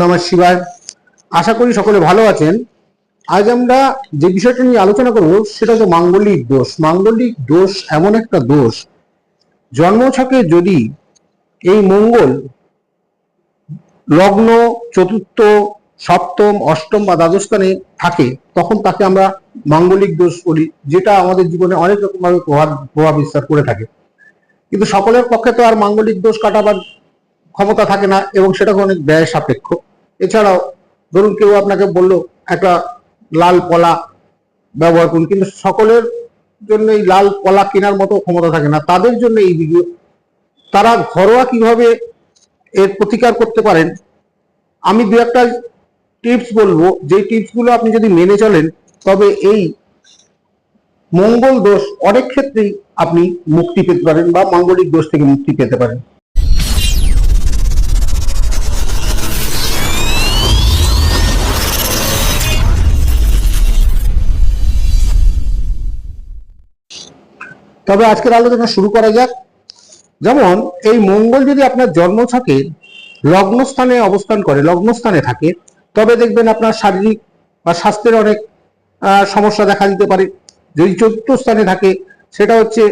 নমঃ শিবায়। আশা করি সকলে ভালো আছেন। আজ আমরা যে বিষয়টা নিয়ে আলোচনা করব, সেটা হচ্ছে মাঙ্গলিক দোষ। মাঙ্গলিক দোষ এমন একটা দোষ জন্মছকে যদি এই মঙ্গল লগ্ন, চতুর্থ, সপ্তম, অষ্টম বা দ্বাদশ স্থানে থাকে, তখন তাকে আমরা মাঙ্গলিক দোষ বলি, যেটা আমাদের জীবনে অনেক রকম ভাবে প্রভাব প্রভাব বিস্তার করে থাকে। কিন্তু সকলের পক্ষে তো আর মাঙ্গলিক দোষ কাটাবার ক্ষমতা থাকে না এবং সেটা অনেক ব্যয় সাপেক্ষ। এছাড়াও ধরুন কেউ আপনাকে বলল, একটা লাল পলা ব্যবহার করুন, কিন্তু সকলের জন্য এই লাল পলা কেনার মতো ক্ষমতা থাকে না। তাদের জন্য এই ভিডিও তারা ঘরোয়া কীভাবে এর প্রতিকার করতে পারেন? আমি দু একটা টিপস বলব। যে টিপসগুলো আপনি যদি মেনে চলেন, তবে এই মঙ্গল দোষ অনেক ক্ষেত্রেই আপনি মুক্তি পেতে পারেন বা মাঙ্গলিক দোষ থেকে মুক্তি পেতে পারেন। তবে আজকের আলোচনা শুরু করা যাক। যেমন, এই মঙ্গল যদি আপনার জন্মছকে লগ্নস্থানে অবস্থান করে, লগ্নস্থানে থাকে, তবে দেখবেন আপনার শারীরিক বা স্বাস্থ্যের অনেক সমস্যা দেখা দিতে পারে। যদি চতুর্থ স্থানে থাকে, সেটা হচ্ছে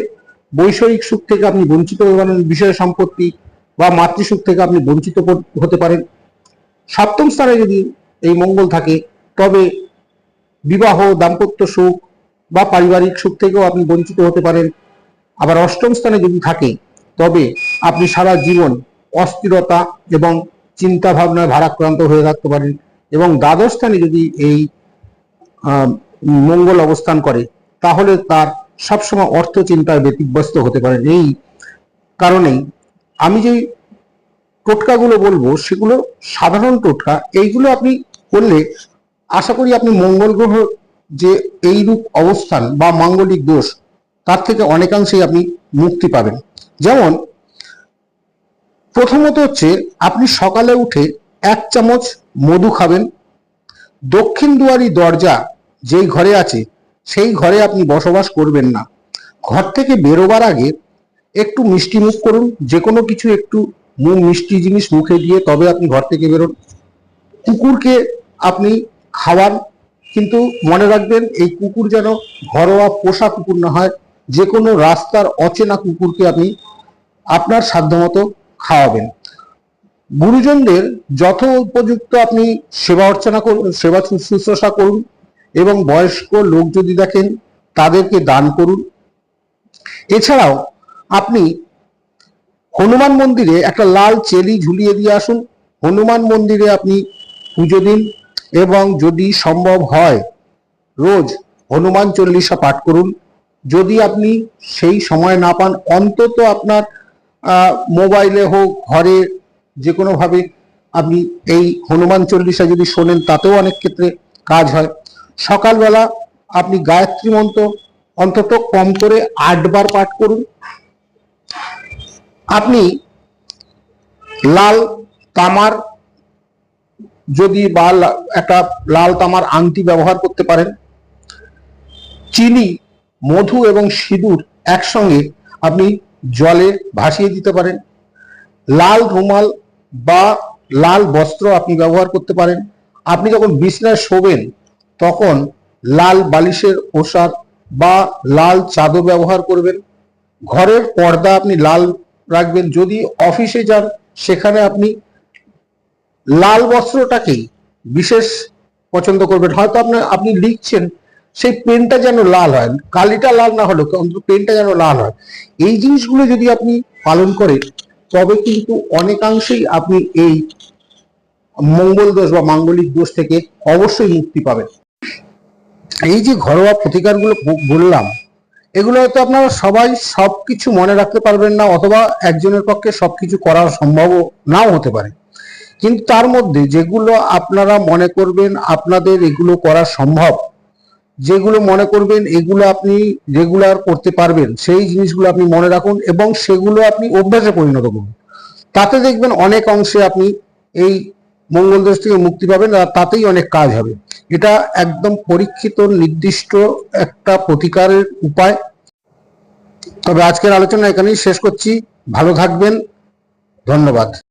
বৈষয়িক সুখ থেকে আপনি বঞ্চিত পারেন, বিষয় সম্পত্তি বা মাতৃসুখ থেকে আপনি বঞ্চিত হতে পারেন। সপ্তম স্থানে যদি এই মঙ্গল থাকে, তবে বিবাহ, দাম্পত্য সুখ বা পারিবারিক সুখ থেকেও আপনি বঞ্চিত হতে পারেন। আবার অষ্টম স্থানে যদি থাকে, তবে আপনি সারা জীবন অস্থিরতা এবং চিন্তা ভাবনায় ভারাক্রান্ত হয়ে থাকতে পারেন এবং দ্বাদশ স্থানে যদি এই মঙ্গল অবস্থান করে, তাহলে তার সবসময় অর্থ চিন্তায় ব্যতিব্যস্ত হতে পারেন। এই কারণেই আমি যে টোটকাগুলো বলব, সেগুলো সাধারণ টোটকা, এইগুলো আপনি করলে আশা করি আপনি মঙ্গল গ্রহ যে এইরূপ অবস্থান বা মাঙ্গলিক দোষ তার থেকে অনেকাংশেই আপনি মুক্তি পাবেন। যেমন, প্রথমত হচ্ছে, আপনি সকালে উঠে এক চামচ মধু খাবেন। দক্ষিণ দুয়ারি দরজা যেই ঘরে আছে, সেই ঘরে আপনি বসবাস করবেন না। ঘর থেকে বেরোবার আগে একটু মিষ্টি মুখ করুন যে কোনো কিছু একটু মুখ মিষ্টি জিনিস মুখে দিয়ে তবে আপনি ঘর থেকে বেরোন। কুকুরকে আপনি খাওয়ান, কিন্তু মনে রাখবেন, এই কুকুর যেন ঘরোয়া পোষা কুকুর না হয় যে কোনো রাস্তার অচেনা কুকুরকে আপনি আপনার সাধ্যমতো খাওয়াবেন। গুরুজনদের যত উপযুক্ত আপনি সেবা অর্চনা করুন, সেবা শুশ্রূষা করুন এবং বয়স্ক লোক যদি দেখেন, তাদেরকে দান করুন। এছাড়াও আপনি হনুমান মন্দিরে একটা লাল চেলি ঝুলিয়ে দিয়ে আসুন। হনুমান মন্দিরে আপনি পুজো দিন এবং যদি সম্ভব হয়, রোজ হনুমান চল্লিশা পাঠ করুন। যদি আপনি সেই সময় না পান, অন্তত আপনার মোবাইলে হোক, ঘরে যে কোনোভাবে আপনি এই হনুমান চল্লিশা যদি শোনেন, তাতেও অনেক ক্ষেত্রে কাজ হয়। সকালবেলা আপনি গায়ত্রী মন্ত্র অন্তত কম করে আটবার পাঠ করুন। আপনি লাল তামার যদি বা একটা লাল তামার আংটি ব্যবহার করতে পারেন। চিনি মধু এবং সিঁদুর একসঙ্গে আপনি জলে ভাসিয়ে দিতে পারেন। লাল রুমাল বা লাল বস্ত্র আপনি ব্যবহার করতে পারেন। আপনি যখন বিছনায় শোবেন, তখন লাল বালিশের ওষার বা লাল চাদর ব্যবহার করবেন। ঘরের পর্দা আপনি লাল রাখবেন। যদি অফিসে যান, সেখানে আপনি লাল বস্ত্রটাকেই বিশেষ পছন্দ করবেন। হয়তো আপনি আপনি লিখছেন সেই পেনটা যেন লাল হয়, কালিটা লাল না হলেও অন্তত পেনটা যেন লাল হয়। এই জিনিসগুলো যদি আপনি পালন করেন, তবে কিন্তু অনেকাংশেই আপনি এই মঙ্গল দোষ বা মাঙ্গলিক দোষ থেকে অবশ্যই মুক্তি পাবেন। এই যে ঘরোয়া প্রতিকারগুলো বললাম, এগুলো হয়তো আপনারা সবাই সবকিছু মনে রাখতে পারবেন না, অথবা একজনের পক্ষে সবকিছু করা সম্ভব নাও হতে পারে। কিন্তু তার মধ্যে যেগুলো আপনারা মনে করবেন আপনাদের এগুলো করা সম্ভব যেগুলো মনে করবেন এগুলো আপনি রেগুলার করতে পারবেন, সেই জিনিসগুলো আপনি মনে রাখুন এবং সেগুলো আপনি অভ্যাসে পরিণত করুন। তাতে দেখবেন অনেক অংশে আপনি এই মঙ্গল দোষ থেকে মুক্তি পাবেন আর তাতেই অনেক কাজ হবে। এটা একদম পরীক্ষিত, নির্দিষ্ট একটা প্রতিকারের উপায়। তবে আজকের আলোচনা এখানেই শেষ করছি। ভালো থাকবেন। ধন্যবাদ।